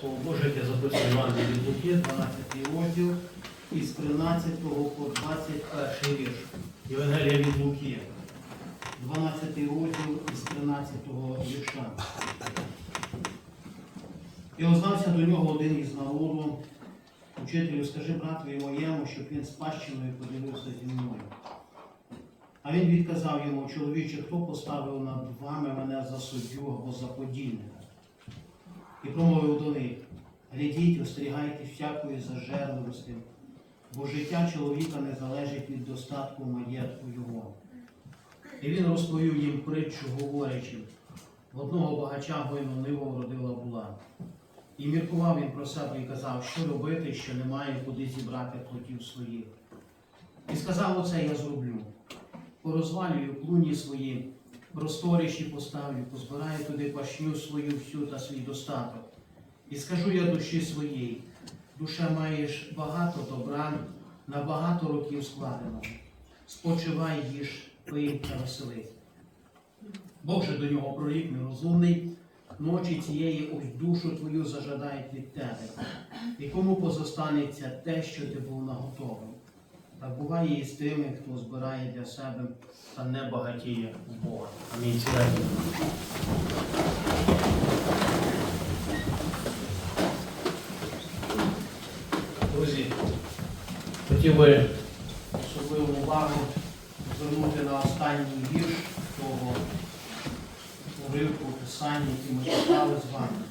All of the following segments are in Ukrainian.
Слово Боже, яке записує Євангеліє від Луки, 12 розділ, із 13 по 21 вірш. Євангелія від Луки, 12 розділ із 13 вірша. І ознався до нього один із народу, учителю, скажи братові моєму, щоб він спадщиною поділився зі мною. А він відказав йому, чоловіче, хто поставив над вами мене за суддю або за подільника? І промовив до них, глядіть, остерігайте всякої зажерливості, бо життя чоловіка не залежить від достатку маєтку його. І він розповів їм притчу, говорячи, в одного багача гойно нива вродила була. І міркував він про себе і казав, що робити, що немає куди зібрати плотів своїх. І сказав оце я зроблю порозвалюю клуні свої, просторіші поставлю, позбираю туди пашню свою всю та свій достаток. І скажу я душі своїй, душа маєш багато добра, на багато років складеного. Спочивай, їж, пий та веселись. Бог же до нього прорік нерозумний, ночі цієї ось душу твою зажадають від тебе, і кому позостанеться те, що ти був наготовий. Так буває і з тими, хто збирає для себе та не багатіє у Бога. Амінь. Друзі, хотів би особливу увагу звернути на останній вірш того уривку писання, який ми читали з вами.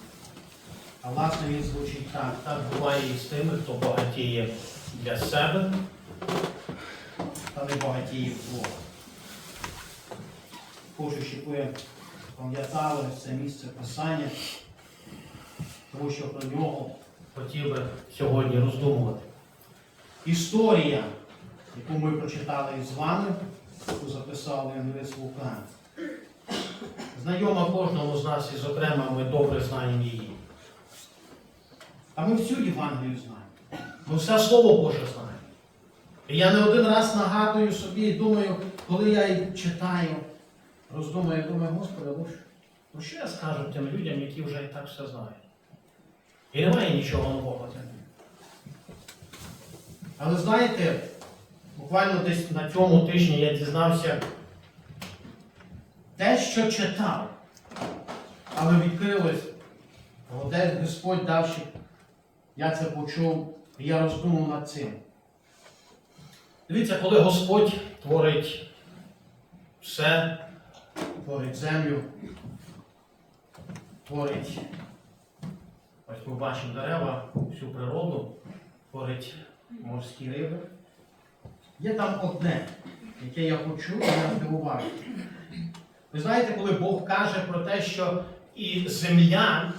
А власне він звучить так. Так буває і з тими, хто багатіє для себе та не багатіє в Бога. Хочу, щоб ви пам'ятали це місце писання, тому що про нього хотів би сьогодні роздумувати. Історія, яку ми прочитали з вами, яку записав Євангелист Лука, знайома кожному з нас і, зокрема, ми добре знаємо її. А ми всю Євангелію знаємо. Ми все Слово Боже знаємо. Я не один раз нагадую собі і думаю, коли я її читаю, роздумую, думаю, Господи, ну ну що я скажу тим людям, які вже і так все знають? І немає нічого нового. Але знаєте, буквально десь на цьому тижні я дізнався те, що читав, але відкрилось, Господь давши, я це почув, і я роздумав над цим. Дивіться, коли Господь творить все, творить землю, творить, ось ми бачимо дерева, всю природу, творить морські риби. Є там одне, яке я почув, я здивувався. Ви знаєте, коли Бог каже про те, що і земля,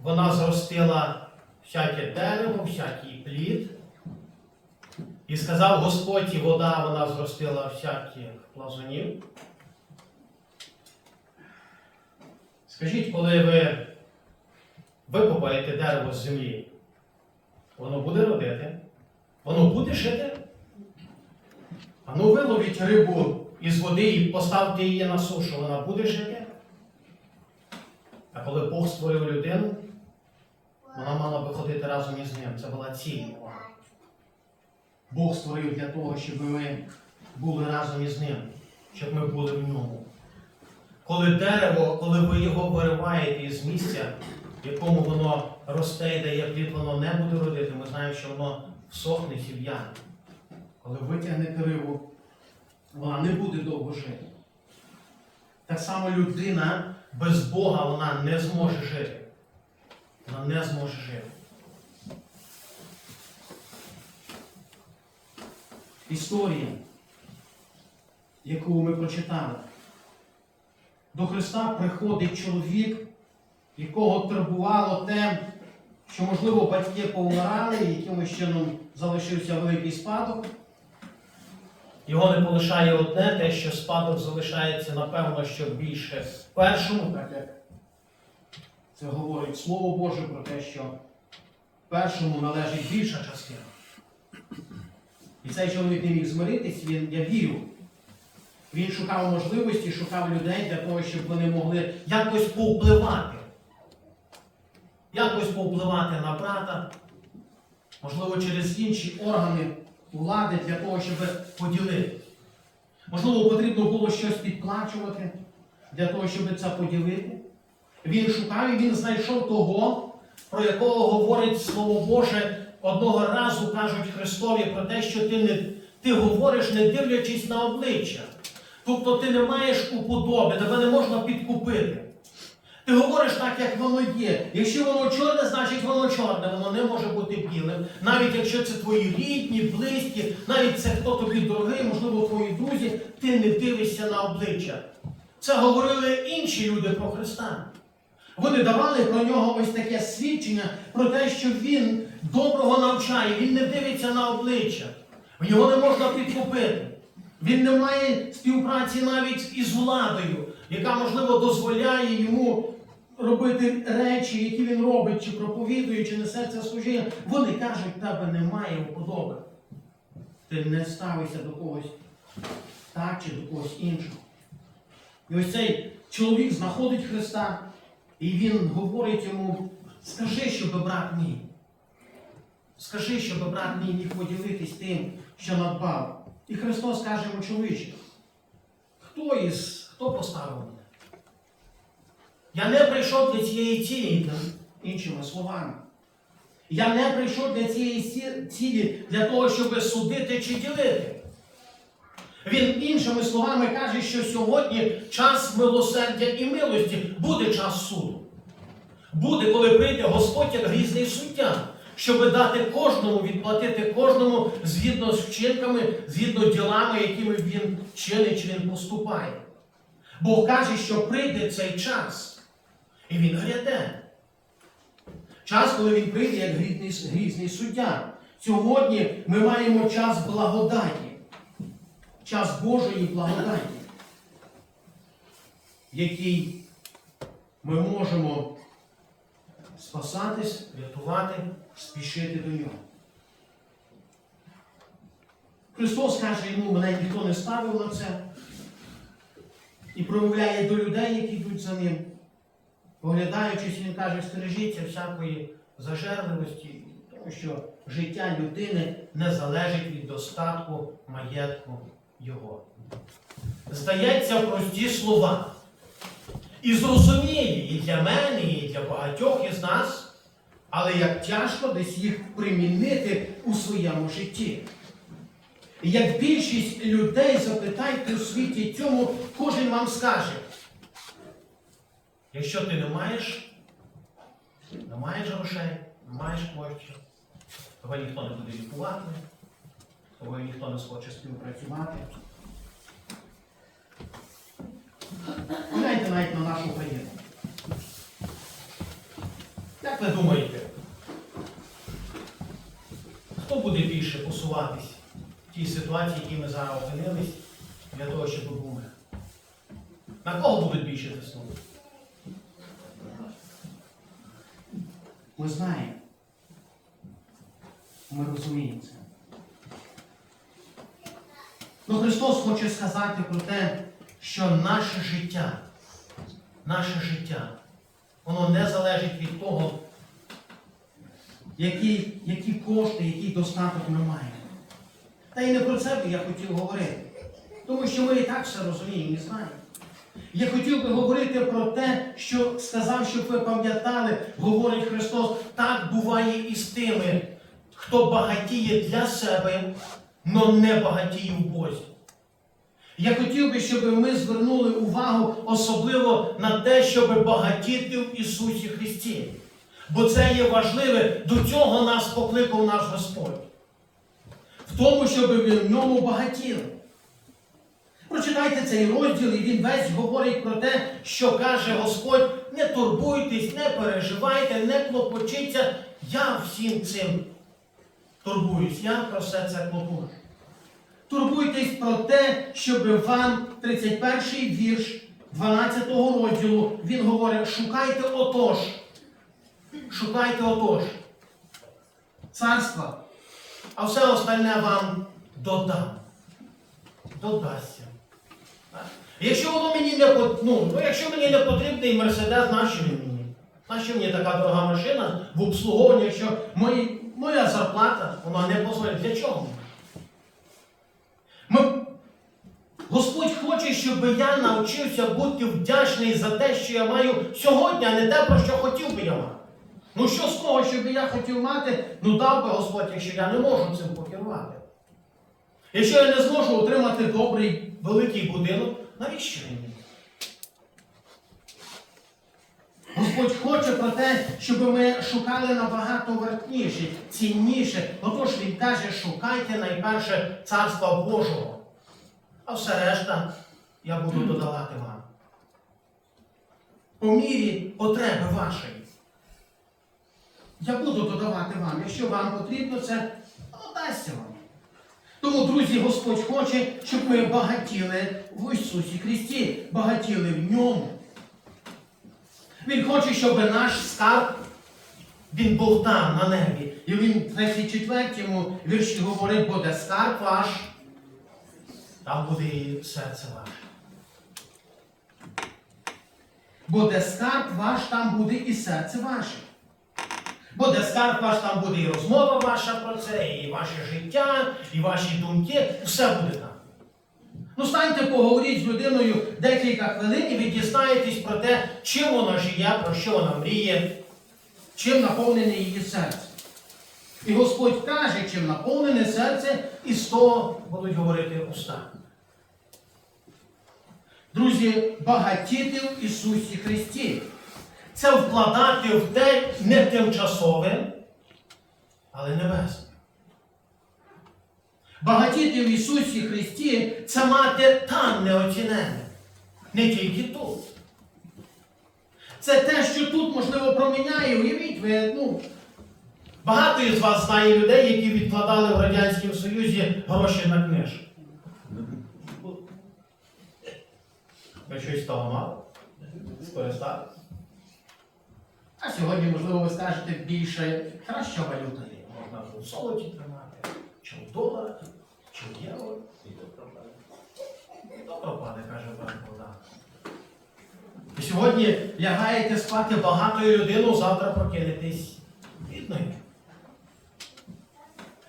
вона зростила всяке дерево, всякий плід. І сказав Господь, і вода вона зростила всяких плазунів. Скажіть, коли ви викопаєте дерево з землі, воно буде родити? Воно буде жити? А ну виловіть рибу із води і поставте її на сушу, вона буде жити? А коли Бог створив людину, вона мала би ходити разом із ним. Це була ціль. Бог створив для того, щоб ми були разом із ним, щоб ми були в ньому. Коли дерево, коли ви його вириваєте із місця, в якому воно росте і дає плід, воно не буде родити, ми знаємо, що воно всохне сів'яне. Коли витягнете рибу, вона не буде довго жити. Так само людина без Бога вона не зможе жити. Вона не зможе жити. Історія, яку ми прочитали. До Христа приходить чоловік, якого турбувало те, що, можливо, батьки повмирали, і якимось чином залишився великий спадок. Його не полишає одне, те, що спадок залишається, напевно, що більше першому, так як це говорить Слово Боже про те, що першому належить більша частина. І цей чоловік не міг змиритись, він, я вірю, Він шукав можливості, шукав людей для того, щоб вони могли якось повпливати. Якось повпливати на брата, можливо, через інші органи влади для того, щоб поділити. Можливо, потрібно було щось підплачувати для того, щоб це поділити. Він шукав і він знайшов того, про якого говорить Слово Боже одного разу кажуть Христові про те, що ти не ти говориш, не дивлячись на обличчя. Тобто ти не маєш уподоби, тебе не можна підкупити. Ти говориш так, як воно є. Якщо воно чорне, значить воно чорне, воно не може бути білим. Навіть якщо це твої рідні, близькі, навіть це хто тобі дорогий, можливо, твої друзі, ти не дивишся на обличчя. Це говорили інші люди про Христа. Вони давали про нього ось таке свідчення про те, що він доброго навчає, він не дивиться на обличчя. В нього не можна підкупити. Він не має співпраці навіть із владою, яка, можливо, дозволяє йому робити речі, які він робить, чи проповідує, чи несе це служіння. Вони кажуть, тебе немає вподоби. Ти не ставишся до когось так чи до когось іншого. І ось цей чоловік знаходить Христа, і він говорить йому: скажи, щоб брат мій. Скажи, щоб брат мій міг поділитись тим, що надбав. І Христос каже йому, чоловіче, хто із, хто поставив мене? Я не прийшов для цієї цілі, іншими словами. Я не прийшов для цієї цілі для того, щоб судити чи ділити. Він іншими словами каже, що сьогодні час милосердя і милості буде час суду. Буде, коли прийде Господь як грізний суддя, щоб дати кожному, відплатити кожному згідно з вчинками, згідно ділами, якими він чинить чи він поступає. Бог каже, що прийде цей час, і він гряде. Час, коли він прийде як грізний, суддя. Сьогодні ми маємо час благодаті, час Божої благодаті, який ми можемо спасатись, рятувати, спішити до нього. Христос каже йому, мене ніхто не ставив на це. І промовляє до людей, які йдуть за ним. Поглядаючись, він каже, стережіться всякої зажерливості, тому що життя людини не залежить від достатку маєтку його. Здається, прості слова. І зрозуміє і для мене, і для багатьох із нас, але як тяжко десь їх примінити у своєму житті. Як більшість людей запитайте у світі цьому, кожен вам скаже. Якщо ти не маєш, не маєш грошей, не маєш коштів, того ніхто не буде лікувати, того ніхто не схоче співпрацювати. Гляньте навіть на нашу країну. Як ви думаєте, хто буде більше посуватись в тій ситуації, в якій ми зараз опинились, для того, щоб був мир? На кого будуть більше тиснути? Ми знаємо. Ми розуміємо це. Ну Христос хоче сказати про те, що наше життя, наше життя, воно не залежить від того, які, які кошти, який достаток ми маємо. Та й не про це би я хотів говорити. Тому що ми і так все розуміємо і знаємо. Я хотів би говорити про те, що сказав, щоб ви пам'ятали, говорить Христос, так буває і з тими, хто багатіє для себе, но не багатіє в Бозі. Я хотів би, щоб ми звернули увагу особливо на те, щоб багатіти в Ісусі Христі. Бо це є важливе, до цього нас покликав наш Господь. В тому, щоб ви в ньому багатіли. Прочитайте цей розділ, і він весь говорить про те, що каже Господь: не турбуйтесь, не переживайте, не клопочіться. Я всім цим турбуюсь, я про все це клопочу. Турбуйтесь про те, щоб вам 31 вірш 12 розділу він говорить: шукайте отож. Шукайте отож. Царства. А все остальне вам додам. Додасться. Якщо воно мені не ну, ну, якщо мені не потрібний мерседес, нащо він мені? Нащо мені така дорога машина в обслуговуванні, якщо мої, моя зарплата вона не дозволяє? Для чого? Ми, Господь хоче, щоб я навчився бути вдячний за те, що я маю сьогодні, а не те, про що хотів би я мати. Ну що з того, що би я хотів мати, ну дав би Господь, якщо я не можу цим покерувати. Якщо я не зможу отримати добрий великий будинок, навіщо мені? Господь хоче про те, щоб ми шукали набагато вартніше, цінніше. Отож Він каже, шукайте найперше Царства Божого. А все решта я буду додавати вам. По мірі потреби вашої. Я буду додавати вам. Якщо вам потрібно це, дасться вам. Тому, друзі, Господь хоче, щоб ми багатіли в Ісусі Христі, багатіли в ньому. Він хоче, щоб наш скарб він був там, на небі. І він в 34-му вірші говорить, буде скарб ваш, там буде і серце ваше. Буде скарб ваш, там буде і серце ваше. Буде скарб ваш, там буде і розмова ваша про це, і ваше життя, і ваші думки. Все буде там. Ну, станьте, поговоріть з людиною декілька хвилин, і ви дізнаєтесь про те, чим вона живе, про що вона мріє, чим наповнене її серце. І Господь каже, чим наповнене серце, і з того будуть говорити уста. Друзі, багатіти в Ісусі Христі. Це вкладати в те не тимчасове, але небесне. Багатіти в Ісусі Христі це мати там неоцінене, не тільки тут. Це те, що тут, можливо, проміняє. Уявіть, ви, ну, багато із вас знає людей, які відкладали в Радянському Союзі гроші на книжку. Ви щось з того мали? Скористали? А сьогодні, можливо, ви скажете більше краща валюта є. Можна в золоті тримати, чи в доларах, чи в євро. І то пропаде. І то пропаде, каже пан Богдан. І сьогодні лягаєте спати багатою людиною, завтра прокинетесь бідною.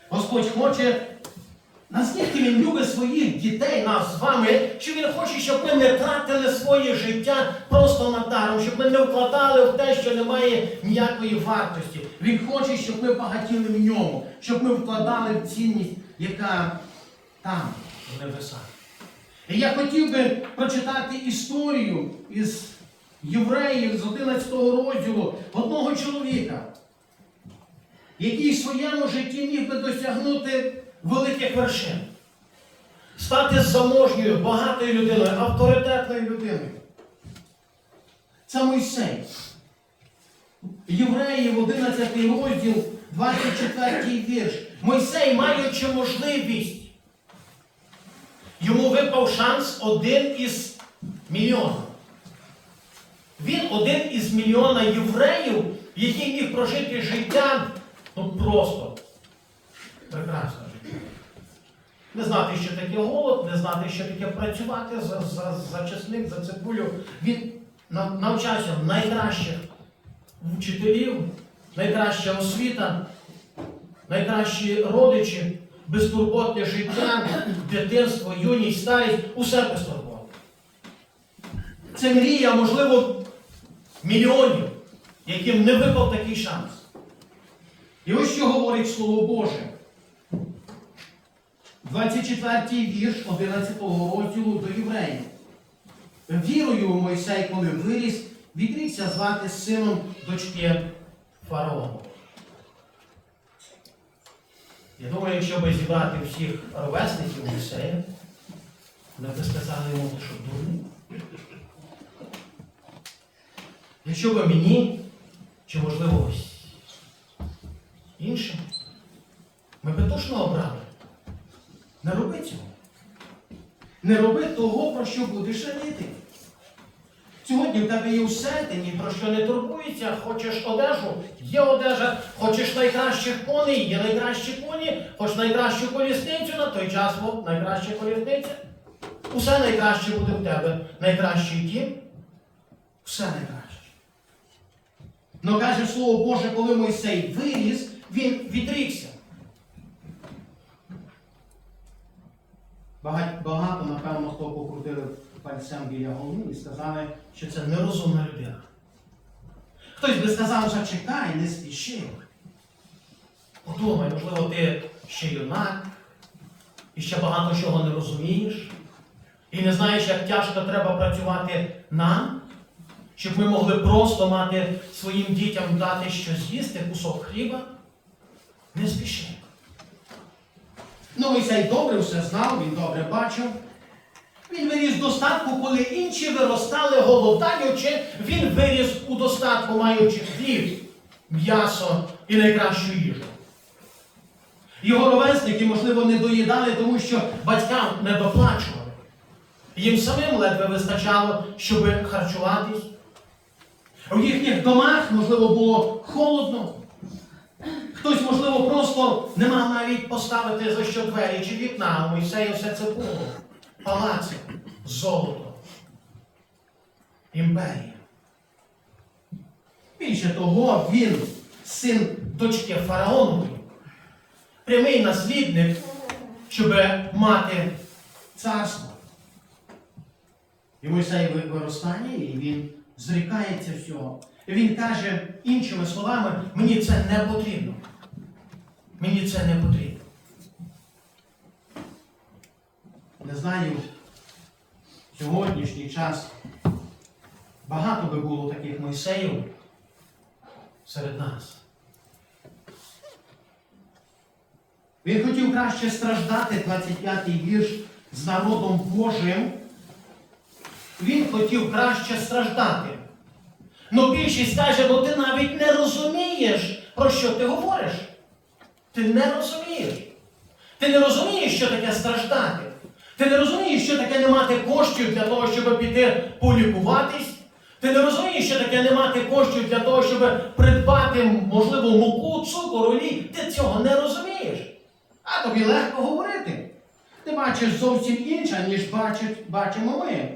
Господь хоче, наскільки Він любить своїх дітей, нас з вами, що Він хоче, щоб ми не тратили своє життя просто на даром, щоб ми не вкладали в те, що не має ніякої вартості. Він хоче, щоб ми багатіли в ньому, щоб ми вкладали в цінність, яка там, в небесах. І я хотів би прочитати історію із євреїв з 11 розділу одного чоловіка, який в своєму житті міг би досягнути великих вершин, стати заможньою, багатою людиною, авторитетною людиною. Це Мойсей. Євреїв 11 розділ, 24 вірш. Мойсей, маючи можливість, йому випав шанс один із мільйона. Він один із мільйона євреїв, який міг прожити життя ну просто прекрасне життя. Не знати, що таке голод, не знати, що таке працювати за, за, за чесник, за цибулю. Він навчався найкращих вчителів, найкраща освіта, найкращі родичі, безтурботне життя, дитинство, юність, старість, усе безтурботне. Це мрія, можливо, мільйонів, яким не випав такий шанс. І ось що говорить Слово Боже. 24 вірш 11 розділу до євреїв. Вірою Мойсей, коли виріс, відрікся звати сином дочки фараона. Я думаю, якщо би зібрати всіх ровесників Мойсея, ми б сказали йому, що дурний. Якщо би мені, чи можливо ось іншим, ми би точно обрали. Не роби цього. Не роби того, про що будеш жаліти. Сьогодні в тебе є все, ти ні про що не турбуєшся, хочеш одежу, є одежа, хочеш найкращих коней, є найкращі коні, хочеш найкращу колісницю, на той час о, найкраща колісниця. Усе найкраще буде в тебе. Найкращий ким? Все найкраще. Ну каже Слово Боже, коли Мойсей виріс, він відрікся. Багато, напевно, хто покрутили пальцем біля голови і сказали, що це нерозумна людина. хтось би сказав, зачекай, не спіши. Подумай, можливо, ти ще юнак, і ще багато чого не розумієш, і не знаєш, як тяжко треба працювати нам, щоб ми могли просто мати своїм дітям дати щось з'їсти, кусок хліба. Не спіши. Ну, Мойсей добре все знав, він добре бачив. Він виріс в достатку, коли інші виростали голодаючи, він виріс у достатку, маючи хліб, м'ясо і найкращу їжу. Його ровесники, можливо, не доїдали, тому що батькам не доплачували. Їм самим ледве вистачало, щоб харчуватись. У їхніх домах, можливо, було холодно. Хтось, можливо, просто не мав навіть поставити за що двері чи вікна. У Мойсея все це було. Палаци, золото, імперія. Більше того, він син дочки фараонової, прямий наслідник, щоб мати царство. І Мойсей ви- виростає, і він зрікається всього. Він каже іншими словами, мені це не потрібно. Мені це не потрібно. Не знаю, в сьогоднішній час багато би було таких. Мойсеїв серед нас. Він хотів краще страждати, 25-й вірш, з народом Божим. Він хотів краще страждати. Ну більшість каже, бо ти навіть не розумієш, про що ти говориш. Ти не розумієш. Ти не розумієш, що таке страждати. Ти не розумієш, що таке не мати коштів для того, щоб піти полікуватись. Ти не розумієш, що таке не мати коштів для того, щоб придбати, можливо, муку, цукор, олій. Ти цього не розумієш. А тобі легко говорити. Ти бачиш зовсім інше, ніж бачить, бачимо ми.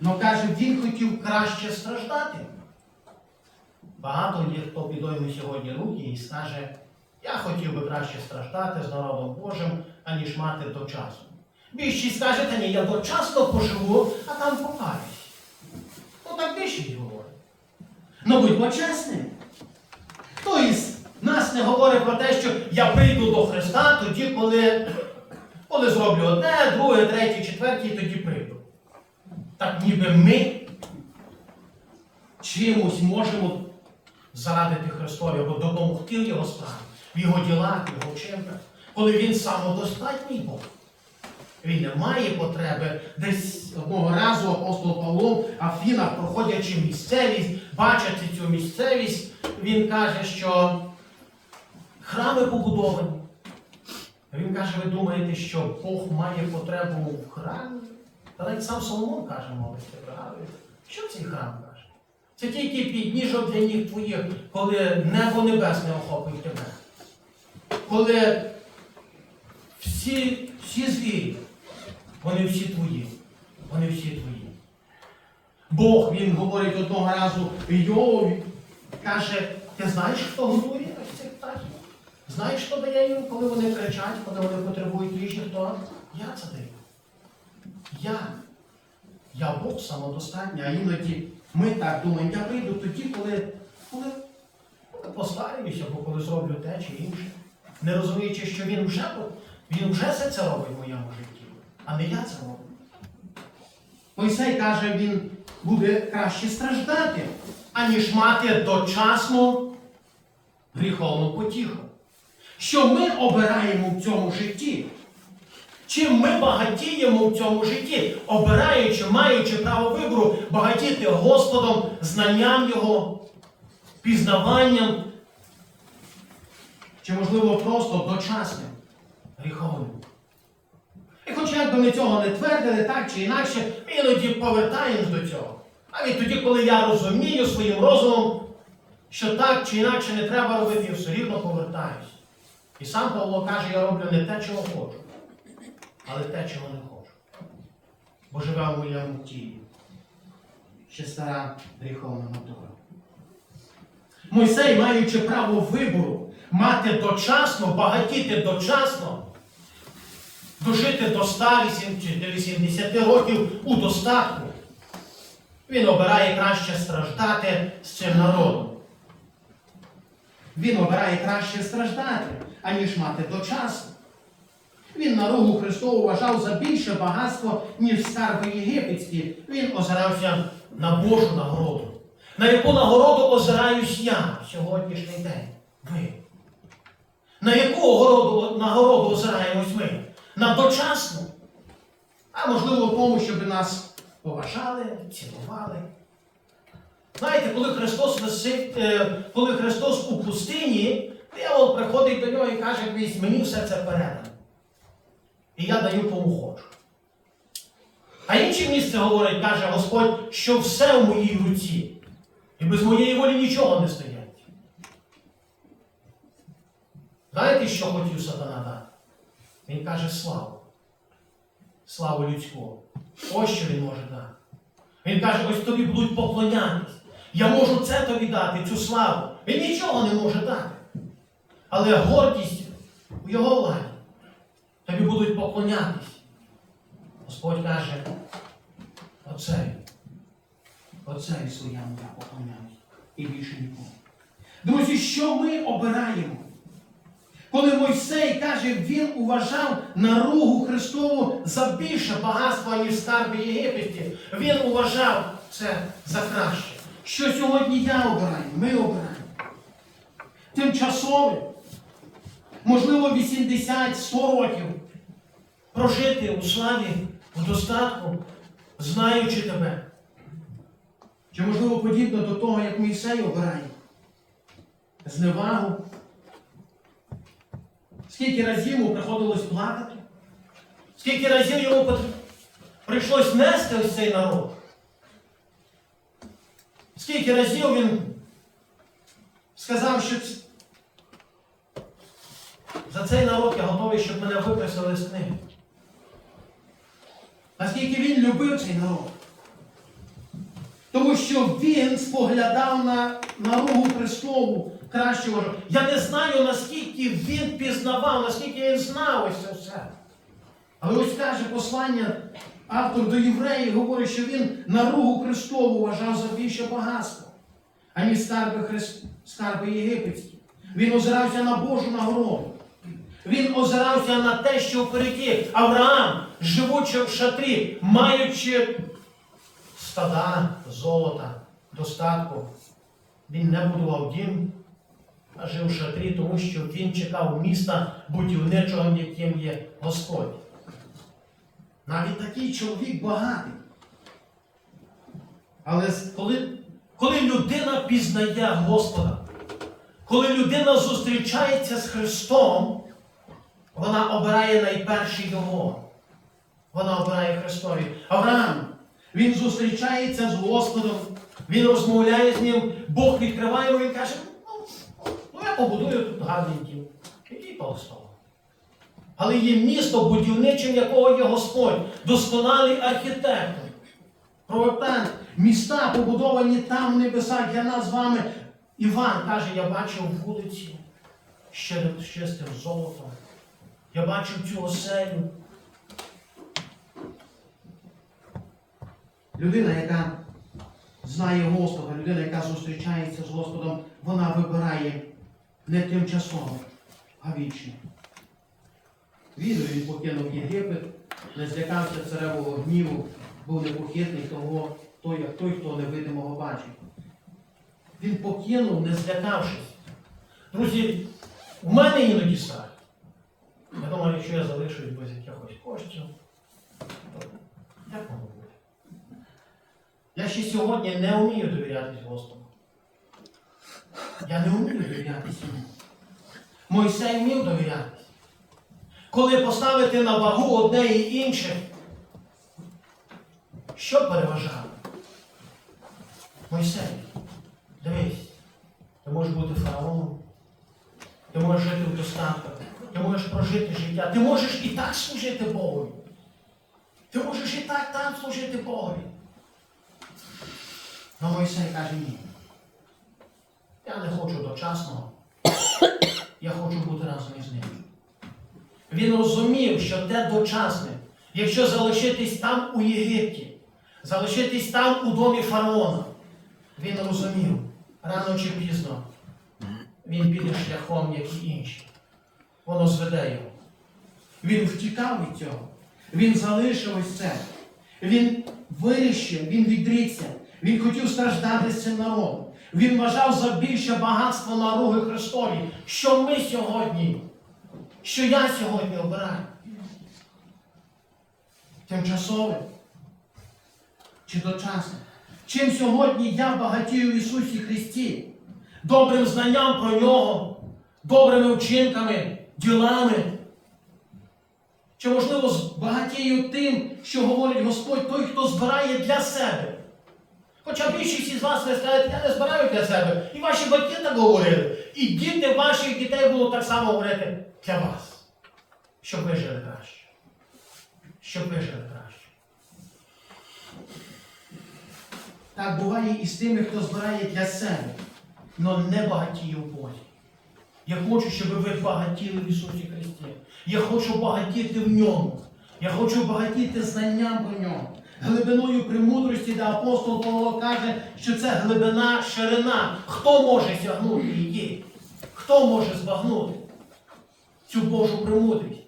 Ну каже, він хотів краще страждати. Багато є, хто підойме сьогодні руки і скаже, я хотів би краще страждати з народом Божим, аніж мати до часу. Більшість скаже, та ні, я дочасно поживу, а там покаюсь. Ну так більшість говорить. Ну будьмо чесним. Хто із нас не говорить про те, що я прийду до Христа тоді, коли, коли зроблю одне, друге, третє, четверте, і тоді прийду. Так ніби ми чимось можемо зарадити Христові або допомогти в його справі, в його ділах, в його вчинках, коли він самодостатній Бог. Він не має потреби десь Одного разу апостол Павло в Афінах, проходячи місцевість, бачачи цю місцевість, він каже, що храми побудовані. Він каже, ви думаєте, що Бог має потребу в храмі? Та навіть сам Соломон каже, пригадуєте. Що цей храм? Це тільки підніжок для ніг твоїх, коли небо небесне охопить тебе. Коли всі, всі звірі, вони всі твої. Вони всі твої. Бог, він говорить одного разу Йові, каже, ти знаєш, хто годує цих птахів? Знаєш, хто дає їм, коли вони кричать, коли вони потребують їжі, хто? Я це даю. Я. Я Бог самодостатній, а іноді ми так думаємо, я прийду тоді, коли, коли, коли постараюся, або коли зроблю те чи інше. Не розуміючи, що він вже, він вже все це робить в моєму житті, а не я це роблю. Мойсей каже, він буде краще страждати. аніж мати дочасну гріховну потіху. Що ми обираємо в цьому житті? Чим ми багатіємо в цьому житті, обираючи, маючи право вибору, багатіти Господом, знанням Його, пізнаванням, Чи, можливо, просто дочасним. гріховним. І хоч як би ми цього не твердили, так чи інакше, Ми іноді повертаємось до цього. Навіть тоді, коли я розумію своїм розумом, що так чи інакше не треба робити, я все рівно повертаюсь. І сам Павло каже, я роблю не те, чого хочу, але те, чого не хочу. бо живе у моєму тілі. Ще стара гріховна натура. Мойсей, маючи право вибору, мати дочасно, багатіти дочасно, дожити до 108 чи 80 років у достатку, він обирає краще страждати з цим народом. Він обирає краще страждати, аніж мати дочасно. Він наругу Христову вважав за більше багатство, ніж скарби єгипетські. Він озирався на Божу нагороду. На яку нагороду озираюсь я в сьогоднішній день? Ви. На яку огороду, нагороду озираємось ми? На дочасну? А можливо, тому, щоб нас поважали, цінували. Знаєте, коли Христос висить, е, коли Христос у пустині, диявол приходить до нього і каже, «Дивись, мені все це передано. І я даю кому хочу. А інше місце говорить, каже Господь, що все в моїй руці. І без моєї волі нічого не стоять. Знаєте, що хотів сатана дати? Він каже славу. Славу людську. Ось що він може дати. Він каже, ось тобі будуть поклонятись. Я можу це тобі дати, цю славу. Він нічого не може дати. Але гордість у його владі. Тобі будуть поклонятись. Господь каже, оцей, оцей своєму я поклоняюсь. І більше нікому. Друзі, що ми обираємо? Коли Мойсей каже, він уважав наругу Христову за більше багатства, ніж скарби Єгипетські. Він уважав це за краще. Що сьогодні я обираю? Ми обираємо. Тимчасове, можливо, 80-100 років. Прожити у славі, у достатку, знаючи тебе. Чи можливо подібно до того, як Мойсей обирає? Зневагу. Скільки разів йому приходилось плакати? Скільки разів йому прийшлось нести ось цей народ? Скільки разів він сказав, що за цей народ я готовий, щоб мене виписали з книги. Наскільки він любив цей народ. Тому що він споглядав на наругу Христову кращого. Я не знаю, наскільки він пізнавав, наскільки він знав ось це все. Але ось каже послання, автор до євреїв говорить, що він наругу Христову вважав за більше багатство, аніж скарби, Христ... скарби єгипетські. Він озирався на Божу нагороду. Він озирався на те, що впереді. Авраам, живучи в шатрі, маючи стада, золота, достатку, він не будував дім, а жив в шатрі, тому що він чекав міста будівничого, яким є Господь. Навіть такий чоловік багатий. Але Коли, коли людина пізнає Господа, коли людина зустрічається з Христом, вона обирає найперший його. Вона обирає Христові. Авраам, він зустрічається з Господом. Він розмовляє з ним, Бог відкриває йому і каже, ну, ну я побудую тут гарний дім. Який того? Але є місто, будівничим якого є Господь, досконалий архітектор. Проектант, міста побудовані там в небесах для нас з вами. Іван каже, я бачив вулиці ще чистим золотом. Я бачив цю оселю. Людина, яка знає Господа, людина, яка зустрічається з Господом, вона вибирає не тимчасове, а вічне. Вірою він покинув Єгипет, не злякався царевого гніву, був непохитний того, той, як той, хто невидимого бачить. Він покинув, не злякавшись. Друзі, у мене іноді страх. Я думаю, якщо я залишусь без якихось коштів, буде? Я ще сьогодні не вмію довірятись Господу. Я не вмію довірятися йому. Мойсей вмів довірятись. Коли поставити на вагу одне і інше, що переважало? Мойсей, дивись, ти можеш бути фараоном, ти можеш жити в достатках, ти можеш прожити життя, ти можеш і так служити Богу. Ти можеш і так там служити Богові. Но Мойсей каже ні. Я не хочу дочасного. Я хочу бути разом із ним. Він розумів, що те дочасне, якщо залишитись там у Єгипті, залишитись там у домі фараона, він розумів, рано чи пізно він піде шляхом, як і інші. Воно зведе його. Він втікав від цього. Він залишив ось це. Він вирішив, він відрікся. Він хотів страждати з цим народом. Він вважав за більше багатство наруги Христові, що ми сьогодні, що я сьогодні обираю. Тимчасове чи дочасне? Чим сьогодні я багатію в Ісусі Христі? Добрим знанням про Нього, добрими вчинками, ділами. Чи можливо збагатію тим, що говорить Господь, той, хто збирає для себе? Хоча більшість із вас не збираю для себе. І ваші батьки так говорили. І діти ваших дітей будуть так само говорити для вас. Щоб ви жили краще. Щоб ви жили краще. Так буває і з тими, хто збирає для себе, але не багатіє в Бозі. Я хочу, щоб ви багатіли в Ісусі Христі. Я хочу багатіти в ньому. Я хочу багатіти знанням про нього. Глибиною премудрості, де апостол Павло каже, що це глибина, ширина. Хто може сягнути її? Хто може збагнути цю Божу премудрість?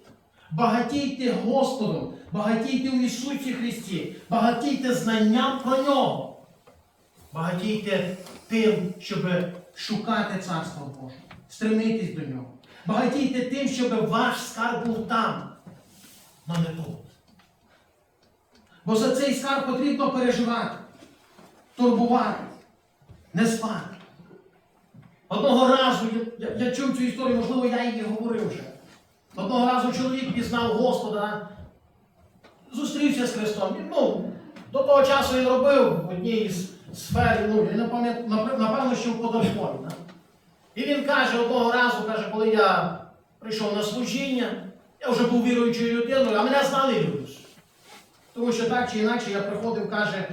Багатійте Господом, багатійте в Ісусі Христі, багатійте знанням про нього. Багатійте тим, щоб шукати Царство Боже, стремитись до нього. Багатійте тим, щоб ваш скарб був там, але не тут. Бо за цей скарб потрібно переживати, турбувати, не спати. Одного разу я, я, я чув цю історію, можливо, я її говорив вже. Одного разу чоловік пізнав Господа, зустрівся з Христом. Ну, до того часу він робив в одній із сфер, ну, я не пам'ятаю, напевно, що в. Да? І він каже одного разу, каже, коли я прийшов на служіння, я вже був віруючою людиною, а мене знали люди. Тому що так чи інакше я приходив, каже,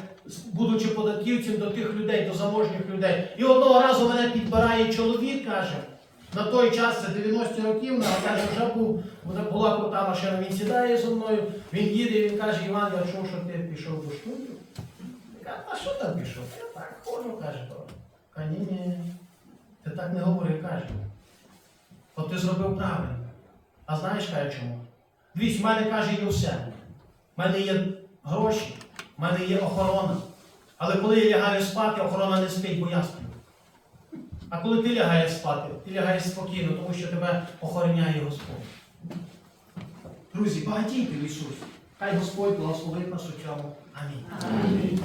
будучи податківцем до тих людей, до заможніх людей. І одного разу мене підбирає чоловік, каже, на той час це 90-ті років, а каже, вже був, була крута машина, він сідає зі мною, він їде, він каже, Іван, я чув, що ти пішов до кажу, а що там пішов? Я так ходжу, каже. Каже, ні, ні, ти так не говори, каже. От ти зробив правильно. А знаєш, каже, чому? Дивіться, в мене каже, є все. У мене є гроші, в мене є охорона. Але коли я лягаю спати, охорона не спить, бо я сплю. А коли ти лягаєш спати, ти лягаєш спокійно, тому що тебе охороняє Господь. Друзі, багатійте в Ісусі. Хай Господь благословить нас у цьому. Амінь.